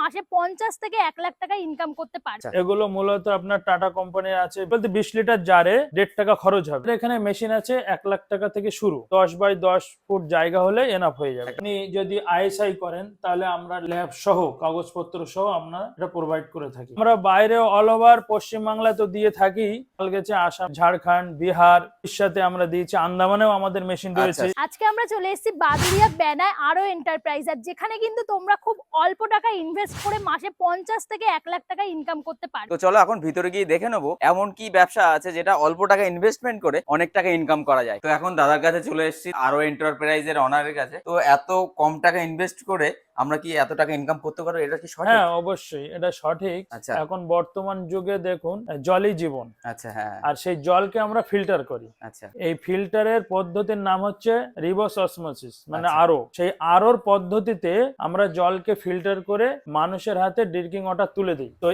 মাসে পঞ্চাশ থেকে এক লাখ টাকা ইনকাম করতে পারবে। আচ্ছা। এগুলো মূলত আপনার টাটা কোম্পানির আছে। বলতে বিশ লিটার জারে দেড় টাকা খরচ হবে। এখানে মেশিন আছে এক লাখ টাকা থেকে শুরু। দশ বাই দশ ফুট জায়গা হলে এনাফ হয়ে যাবে। আপনি যদি আইএসআই করেন তাহলে আমরা ল্যাব সহ কাগজপত্র সহ আমরা এটা প্রোভাইড করে থাকি। আমরা বাইরে অল ওভার পশ্চিমবাংলা তো দিয়ে থাকি। গেছে আসাম ঝাড়খণ্ড বিহার উড়িষ্যাতে আমরা দিয়েছি। আন্দামানেও আমাদের মেশিন রয়েছে। আজকে আমরা চলে এসেছি বাদুরিয়া বেনায় আরও এন্টারপ্রাইজ আর যেখানে কিন্তু তোমরা খুব অল্প টাকা ইনভেস্ট করে মাসে পঞ্চাশ থেকে এক লাখ টাকা ইনকাম করতে পারবে। তো চলো এখন ভিতরে গিয়ে দেখে নেব এমন কি ব্যবসা আছে যেটা অল্প টাকা ইনভেস্টমেন্ট করে অনেক টাকা ইনকাম করা যায়? তো এখন দাদার কাছে চলে এসেছি আরও এন্টারপ্রাইজের অনারের কাছে। তো এত কম টাকা ইনভেস্ট করে আমরা কি এত টাকা ইনকাম করতে পারব? এটা কি সঠিক? হ্যাঁ অবশ্যই এটা সঠিক। আচ্ছা। এখন বর্তমান যুগে দেখুন জলই জীবন। আচ্ছা হ্যাঁ আর সেই জলকে আমরা ফিল্টার করি। আচ্ছা। এই ফিল্টারের পদ্ধতির নাম হচ্ছে রিভার্স অসমোসিস মানে আচ্ছা। আরও সেই আরোর পদ্ধতিতে আমরা জলকে ফিল্টার করে মানুষের হাতে ড্রিঙ্কিং ওয়াটার তুলে দিই। তো